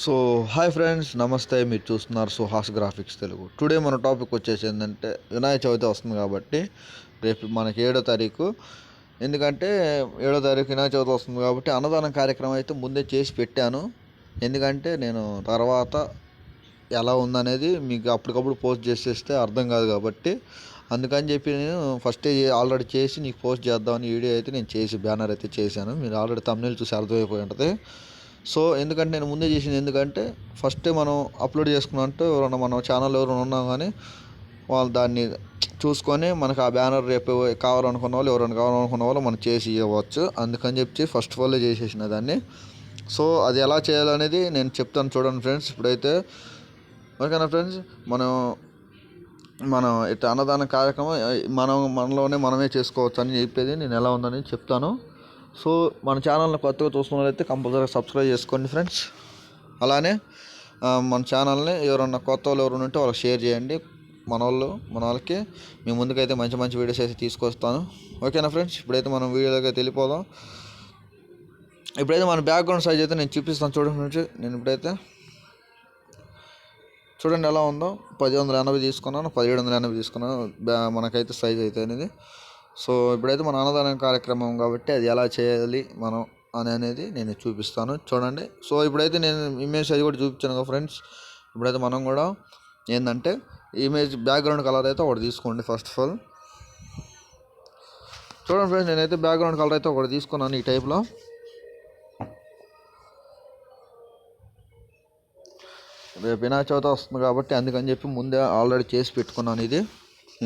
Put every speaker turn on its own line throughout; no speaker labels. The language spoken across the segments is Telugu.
సో హాయ్ ఫ్రెండ్స్ నమస్తే మీరు చూస్తున్నారు సుహాస్ గ్రాఫిక్స్ తెలుగు. టుడే మన టాపిక్ వచ్చేసి ఏంటంటే వినాయక చవితి వస్తుంది కాబట్టి రేపు మనకి ఏడో తారీఖు. ఎందుకంటే ఏడో తారీఖు వినాయక చవితి వస్తుంది కాబట్టి అన్నదానం కార్యక్రమం అయితే ముందే చేసి పెట్టాను. ఎందుకంటే నేను తర్వాత ఎలా ఉందనేది మీకు అప్పటికప్పుడు పోస్ట్ చేసేస్తే అర్థం కాదు కాబట్టి. అందుకని చెప్పి నేను ఫస్ట్ ఆల్రెడీ చేసి నీకు పోస్ట్ చేద్దామని వీడియో అయితే నేను చేసి బ్యానర్ అయితే చేశాను. మీరు ఆల్రెడీ తమిళ చూసి అర్థమైపోయి ఉంటుంది. సో ఎందుకంటే నేను ముందే చేసింది ఎందుకంటే ఫస్ట్ మనం అప్లోడ్ చేసుకున్నట్టు ఎవరైనా మన ఛానల్ ఎవరైనా ఉన్నా కానీ వాళ్ళు దాన్ని చూసుకొని మనకు ఆ బ్యానర్ రేపు కావాలనుకున్న వాళ్ళు ఎవరైనా కావాలనుకున్న వాళ్ళు మనం చేసి ఇవ్వచ్చు. అందుకని చెప్పి ఫస్ట్ ఆఫ్ ఆల్ చేసేసిన దాన్ని. సో అది ఎలా చేయాలనేది నేను చెప్తాను చూడండి ఫ్రెండ్స్. ఇప్పుడైతే ఓకేనా ఫ్రెండ్స్? మనం మనం ఇట్లా అన్నదాన కార్యక్రమం మనం మనలోనే మనమే చేసుకోవచ్చు అని చెప్పేది నేను ఎలా ఉందని చెప్తాను. సో మన ఛానల్ని కొత్తగా చూస్తున్నట్లయితే కంపల్సరీగా సబ్స్క్రైబ్ చేసుకోండి ఫ్రెండ్స్. అలానే మన ఛానల్ని ఎవరన్నా కొత్త వాళ్ళు ఎవరైనా ఉంటే వాళ్ళకి షేర్ చేయండి. మన వాళ్ళు మన వాళ్ళకి మీ ముందుకైతే మంచి మంచి వీడియోస్ అయితే తీసుకొస్తాను. ఓకేనా ఫ్రెండ్స్? ఇప్పుడైతే మనం వీడియోలోకి అయితే వెళ్ళిపోదాం. ఇప్పుడైతే మన బ్యాక్గ్రౌండ్ సైజ్ అయితే నేను చూపిస్తాను చూడండి ఫ్రెండ్స్. నేను ఇప్పుడైతే చూడండి ఎలా ఉందో. పది వందల ఎనభై తీసుకున్నాను పదిహేడు వందల ఎనభై తీసుకున్నాను. బ్యా- మనకైతే సైజ్ అయితే అనేది. సో ఇప్పుడైతే మన అన్నదానం కార్యక్రమం కాబట్టి అది ఎలా చేయాలి మనం అని అనేది నేను చూపిస్తాను. చూడండి. సో ఇప్పుడైతే నేను ఇమేజ్ అది కూడా చూపించాను కదా ఫ్రెండ్స్ ఇప్పుడైతే మనం కూడా ఏంటంటే ఇమేజ్ బ్యాక్గ్రౌండ్ కలర్ అయితే ఒకటి తీసుకోండి ఫస్ట్ ఆఫ్ ఆల్ చూడండి ఫ్రెండ్స్ నేనైతే బ్యాక్గ్రౌండ్ కలర్ అయితే ఒకటి తీసుకున్నాను ఈ టైప్లో రేపు వినాయక చవితి వస్తుంది కాబట్టి అందుకని చెప్పి ముందే ఆల్రెడీ చేసి పెట్టుకున్నాను ఇది.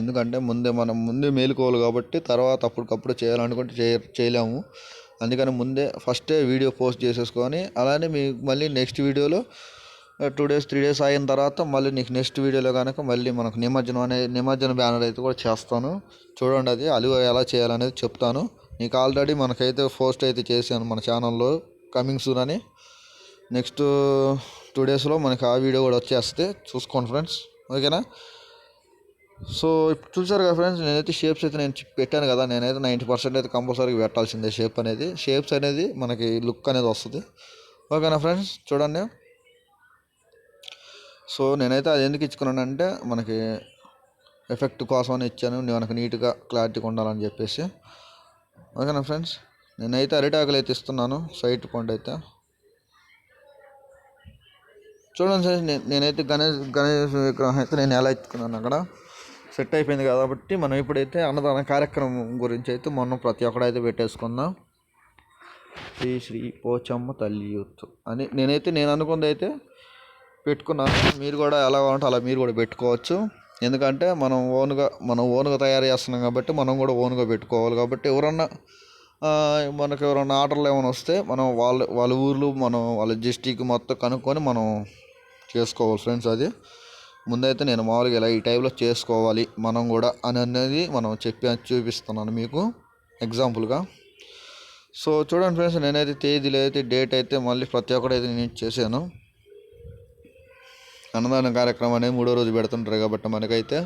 ఎందుకంటే ముందే మనం ముందే మేలుకోవాలి కాబట్టి తర్వాత అప్పటికప్పుడు చేయాలనుకుంటే చేయ చేయలేము. అందుకని ముందే ఫస్టే వీడియో పోస్ట్ చేసేసుకొని అలానే మీకు మళ్ళీ నెక్స్ట్ వీడియోలో టూ డేస్ త్రీ డేస్ అయిన తర్వాత మళ్ళీ నీకు నెక్స్ట్ వీడియోలో కనుక మళ్ళీ మనకు నిమజ్జనం అనే నిమజ్జనం బ్యానర్ అయితే కూడా చేస్తాను. చూడండి అది అలువ ఎలా చేయాలనేది చెప్తాను. నీకు ఆల్రెడీ మనకైతే పోస్ట్ అయితే చేశాను మన ఛానల్లో కమింగ్ సూన్ అని. నెక్స్ట్ టూ డేస్లో మనకి ఆ వీడియో కూడా వచ్చేస్తే చూసుకోండి ఫ్రెండ్స్ ఓకేనా? సో ఇప్పుడు చూసారు కదా ఫ్రెండ్స్ నేనైతే షేప్స్ అయితే నేను పెట్టాను కదా. నేనైతే నైంటీ పర్సెంట్ అయితే కంపల్సరీగా పెట్టాల్సిందే షేప్ అనేది. షేప్స్ అనేది మనకి లుక్ అనేది వస్తుంది. ఓకేనా ఫ్రెండ్స్? చూడండి. సో నేనైతే అది ఎందుకు ఇచ్చుకున్నానంటే మనకి ఎఫెక్ట్ కోసం అని ఇచ్చాను మనకు నీట్గా క్లారిటీగా ఉండాలని చెప్పేసి. ఓకేనా ఫ్రెండ్స్? నేనైతే అరిటాకులు అయితే ఇస్తున్నాను సైట్ పండు అయితే. చూడండి సార్ నే- నేనైతే గణేష్ గణేష్ విగ్రహం అయితే నేను ఎలా ఇచ్చుకున్నాను అక్కడ. సెట్ అయిపోయింది కాబట్టి మనం ఇప్పుడైతే అన్నదాన కార్యక్రమం గురించి అయితే మనం ప్రతి ఒక్కడైతే పెట్టేసుకుందాం. శ్రీ శ్రీ పోచమ్మ తల్లి యూత్ అని నేనైతే నేను అనుకుంది అయితే పెట్టుకున్నాను. మీరు కూడా ఎలా కావాలంటే అలా మీరు కూడా పెట్టుకోవచ్చు. ఎందుకంటే మనం ఓన్గా మనం ఓన్గా తయారు చేస్తున్నాం కాబట్టి మనం కూడా ఓన్గా పెట్టుకోవాలి. కాబట్టి ఎవరన్నా మనకు ఎవరన్నా ఆర్డర్లు ఏమైనా వస్తే మనం వాళ్ళ వాళ్ళ ఊర్లు మనం వాళ్ళ డిస్టిక్ మొత్తం కనుక్కొని మనం చేసుకోవాలి ఫ్రెండ్స్ అది. ముందైతే నేను మామూలుగా ఇలా ఈ టైప్లో చేసుకోవాలి మనం కూడా అని అనేది మనం చెప్పి చూపిస్తున్నాను మీకు ఎగ్జాంపుల్గా. సో చూడండి ఫ్రెండ్స్ నేనైతే తేదీలు అయితే డేట్ అయితే మళ్ళీ ప్రతి ఒక్కడైతే నేను చేశాను. అన్నదాన కార్యక్రమం అనేది మూడో రోజు పెడుతుంటారు కాబట్టి మనకైతే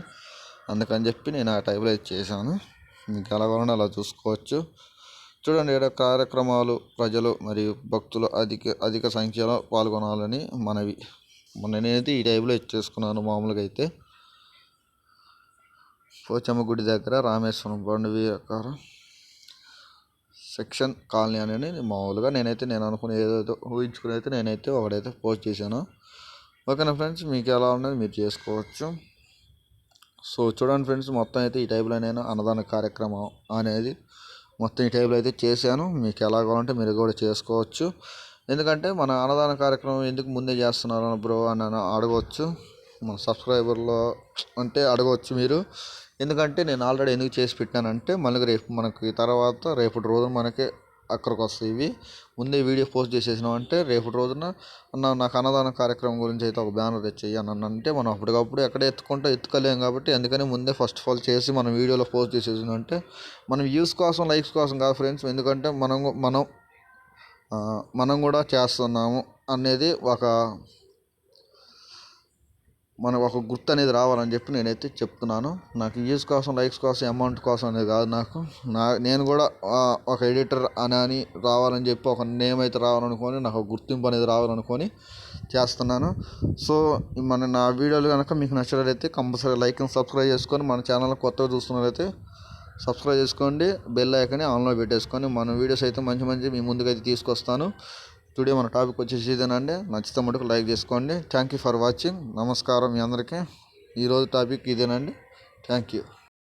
అందుకని చెప్పి నేను ఆ టైప్లో అయితే చేశాను. మీకు ఎలా కావాలంటే అలా చూసుకోవచ్చు. చూడండి ఇక్కడ కార్యక్రమాలు ప్రజలు మరియు భక్తులు అధిక అధిక సంఖ్యలో పాల్గొనాలని మనవి. నేనైతే ఈ టైప్లో ఇచ్చేసుకున్నాను మామూలుగా అయితే. పోచమ్మ గుడి దగ్గర రామేశ్వరం బండి ఆకారం సెక్షన్ కాలనీ అనేది మామూలుగా నేనైతే నేను అనుకుని ఏదైతే ఊహించుకుని అయితే నేనైతే ఒకడైతే పోస్ట్ చేశాను. ఓకేనా ఫ్రెండ్స్? మీకు ఎలా ఉన్నది మీరు చేసుకోవచ్చు. సో చూడండి ఫ్రెండ్స్ మొత్తం అయితే ఈ టైప్లో నేను అన్నదాన కార్యక్రమం అనేది మొత్తం ఈ టైప్లో అయితే చేశాను. మీకు ఎలా కావాలంటే మీరు కూడా చేసుకోవచ్చు. ఎందుకంటే మన అన్నదాన కార్యక్రమం ఎందుకు ముందే చేస్తున్నారు బ్రో అని అడగవచ్చు మన సబ్స్క్రైబర్లో అంటే అడగవచ్చు మీరు. ఎందుకంటే నేను ఆల్రెడీ ఎందుకు చేసి పెట్టానంటే మళ్ళీ రేపు మనకి తర్వాత రేపటి రోజు మనకి అక్కడికి వస్తాయి ఇవి. ముందే వీడియో పోస్ట్ చేసేసినాం అంటే రేపటి రోజున అన్న నాకు అన్నదాన కార్యక్రమం గురించి అయితే ఒక బ్యానర్ తెచ్చేయి అని అంటే మనం అప్పటికప్పుడు ఎక్కడ ఎత్తుకుంటే ఎత్తుకోలేం కాబట్టి అందుకని ముందే ఫస్ట్ ఆఫ్ ఆల్ చేసి మనం వీడియోలో పోస్ట్ చేసేసినాం అంటే మనం వ్యూస్ కోసం లైక్స్ కోసం కాదు ఫ్రెండ్స్. ఎందుకంటే మనం మనం మనం కూడా చేస్తున్నాము అనేది ఒక మన ఒక గుర్తు అనేది రావాలని చెప్పి నేనైతే చెప్తున్నాను. నాకు వ్యూస్ కోసం లైక్స్ కోసం అమౌంట్ కోసం అనేది కాదు నాకు. నా నేను కూడా ఒక ఎడిటర్ అని అని రావాలని చెప్పి ఒక నేమ్ అయితే రావాలనుకొని నాకు గుర్తింపు అనేది రావాలనుకొని చేస్తున్నాను. సో మన నా వీడియోలు కనుక మీకు నచ్చినట్లయితే కంపల్సరీ లైక్ అండ్ సబ్స్క్రైబ్ చేసుకొని మన ఛానల్ కొత్తగా చూస్తున్నట్లయితే సబ్స్క్రైబ్ చేసుకోండి బెల్ ఐకని ఆన్లో పెట్టేసుకొని మన వీడియోస్ అయితే మంచి మంచి మీ ముందుకైతే తీసుకొస్తాను. టుడే మన టాపిక్ వచ్చేసి ఇదేనండి. నచ్చితే మటుకు లైక్ చేసుకోండి. Thank you for watching. నమస్కారం మీ అందరికీ. ఈరోజు టాపిక్ ఇదేనండి. Thank you.